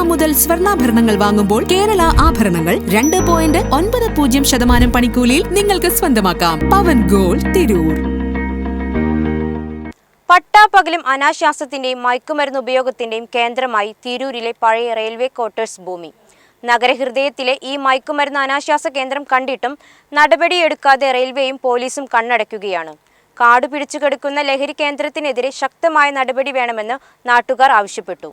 Gram മുതൽ സ്വർണാഭരണങ്ങൾ വാങ്ങുമ്പോൾ കേരള ആഭരണങ്ങൾ രണ്ട് പോയിന്റ് ഒൻപത് പൂജ്യം ശതമാനം പണിക്കൂലിയിൽ നിങ്ങൾക്ക് സ്വന്തമാക്കാം. പവൻ ഗോൾ തിരൂർ. പട്ടാപ്പകലും അനാശാസ്യത്തിന്റെയും മയക്കുമരുന്ന് ഉപയോഗത്തിന്റെയും കേന്ദ്രമായി തിരൂരിലെ പഴയ റെയിൽവേ ക്വാർട്ടേഴ്സ് ഭൂമി. നഗരഹൃദയത്തിലെ ഈ മയക്കുമരുന്ന് അനാശാസ കേന്ദ്രം കണ്ടിട്ടും നടപടിയെടുക്കാതെ റെയിൽവേയും പോലീസും കണ്ണടയ്ക്കുകയാണ്. കാടു പിടിച്ചു കിടക്കുന്ന ലഹരി കേന്ദ്രത്തിനെതിരെ ശക്തമായ നടപടി വേണമെന്ന് നാട്ടുകാർ ആവശ്യപ്പെട്ടു.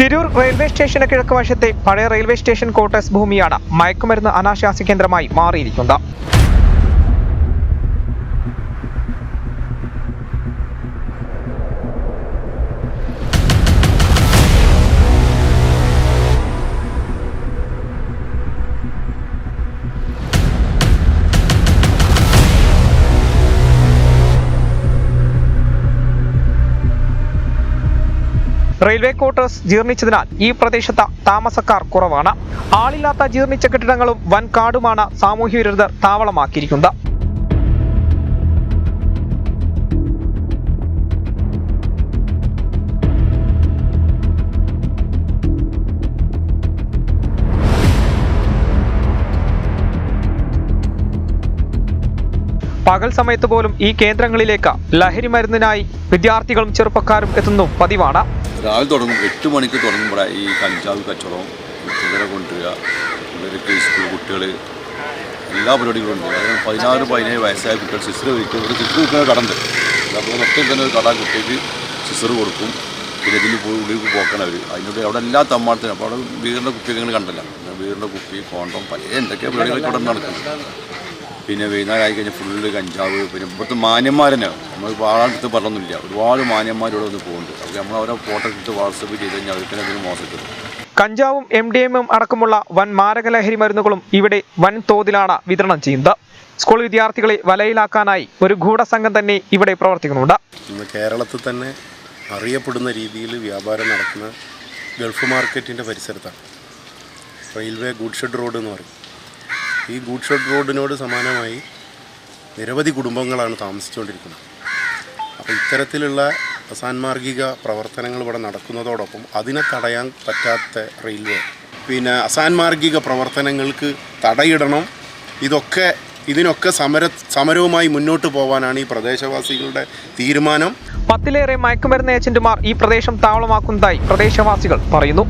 തിരൂർ റെയിൽവേ സ്റ്റേഷന് കിഴക്ക് വശത്തെ പഴയ റെയിൽവേ സ്റ്റേഷൻ ക്വാർട്ടേഴ്സ് ഭൂമിയാണ് മയക്കുമരുന്ന് അനാശാസ്യ കേന്ദ്രമായി മാറിയിരിക്കുന്നത്. റെയിൽവേ ക്വാർട്ടേഴ്സ് ജീർണിച്ചതിനാൽ ഈ പ്രദേശത്ത് താമസക്കാർ കുറവാണ്. ആളില്ലാത്ത ജീർണിച്ച കെട്ടിടങ്ങളും വൻ കാടുമാണ് സാമൂഹ്യ വിരുദ്ധർ താവളമാക്കിയിരിക്കുന്നത്. പകൽ സമയത്ത് പോലും ഈ കേന്ദ്രങ്ങളിലേക്ക് ലഹരി മരുന്നിനായി വിദ്യാർത്ഥികളും ചെറുപ്പക്കാരും എത്തുന്നു. പതിവാണ്. രാവിലെ തുടങ്ങും. എട്ട് മണിക്ക് തുടങ്ങുമ്പോൾ ഈ കഞ്ചാവ് കച്ചവടം കൊണ്ടുവരിക. സ്കൂൾ കുട്ടികൾ എല്ലാ പരിപാടികളും ഉണ്ട്. അതായത് പതിനാറ് പതിനേഴ് വയസ്സായ കുട്ടികൾ സിസ്റ്റർ വയ്ക്കും ഒരു സിസ്റ്റർ വിൽക്കുന്ന കടണ്ട് അതുപോലെ മൊത്തം തന്നെ ഒരു കട കുട്ടിക്ക് സിസ്റ്റർ കൊടുക്കും. പിന്നെ ഇതിന് പോയി ഉള്ളിലേക്ക് പോക്കണം അവർ. അതിനോട് അവിടെ എല്ലാ തമ്മാടത്തിനും അപ്പോൾ അവിടെ വീടിന്റെ കുപ്പിയൊക്കെ കണ്ടല്ല. വീടിന്റെ കുപ്പി കോണ്ടം പല എന്തൊക്കെ പരിപാടികളൊക്കെ ഇവിടെ നടക്കുന്നത് പിന്നെ വൈകുന്നേരം ആയി കഴിഞ്ഞാൽ ഫുള്ള് കഞ്ചാവ് പിന്നെ ഇവിടുത്തെ മാന്യന്മാർ തന്നെ നമ്മൾ ആളടുത്ത് പറഞ്ഞൊന്നുമില്ല. ഒരുപാട് മാന്യന്മാരോട് ഒന്ന് പോകുന്നുണ്ട്. അപ്പോൾ നമ്മൾ അവരെ ഫോട്ടോ എടുത്ത് വാട്സപ്പ് ചെയ്ത് കഴിഞ്ഞാൽ അവർക്ക് എന്തെങ്കിലും മോശം കഞ്ചാവും എം ഡി എമ്മും അടക്കമുള്ള വൻ മാരക ലഹരി മരുന്നുകളും ഇവിടെ വൻ തോതിലാണ് വിതരണം ചെയ്യുന്നത്. സ്കൂൾ വിദ്യാർത്ഥികളെ വലയിലാക്കാനായി ഒരു ഗൂഢസംഘം തന്നെ ഇവിടെ പ്രവർത്തിക്കുന്നുണ്ട്. ഇന്ന് കേരളത്തിൽ തന്നെ അറിയപ്പെടുന്ന രീതിയിൽ വ്യാപാരം നടക്കുന്ന ഗൾഫ് മാർക്കറ്റിന്റെ പരിസരത്താണ്. റെയിൽവേ ഗുഡ് ഷെഡ് റോഡ് എന്ന് പറയും. ഈ ഗുഡ് ഷോട്ട് റോഡിനോട് സമാനമായി നിരവധി കുടുംബങ്ങളാണ് താമസിച്ചുകൊണ്ടിരിക്കുന്നത്. അപ്പോൾ ഇത്തരത്തിലുള്ള അസാൻമാർഗിക പ്രവർത്തനങ്ങൾ ഇവിടെ നടക്കുന്നതോടൊപ്പം അതിനെ തടയാൻ പറ്റാത്ത റെയിൽവേ. പിന്നെ അസാൻമാർഗിക പ്രവർത്തനങ്ങൾക്ക് തടയിടണം. ഇതൊക്കെ ഇതിനൊക്കെ സമര സമരവുമായി മുന്നോട്ട് പോകാനാണ് ഈ പ്രദേശവാസികളുടെ തീരുമാനം. പത്തിലേറെ മയക്കുമരുന്ന് ഏജന്റുമാർ ഈ പ്രദേശം താവളമാക്കുന്നതായി പ്രദേശവാസികൾ പറയുന്നു.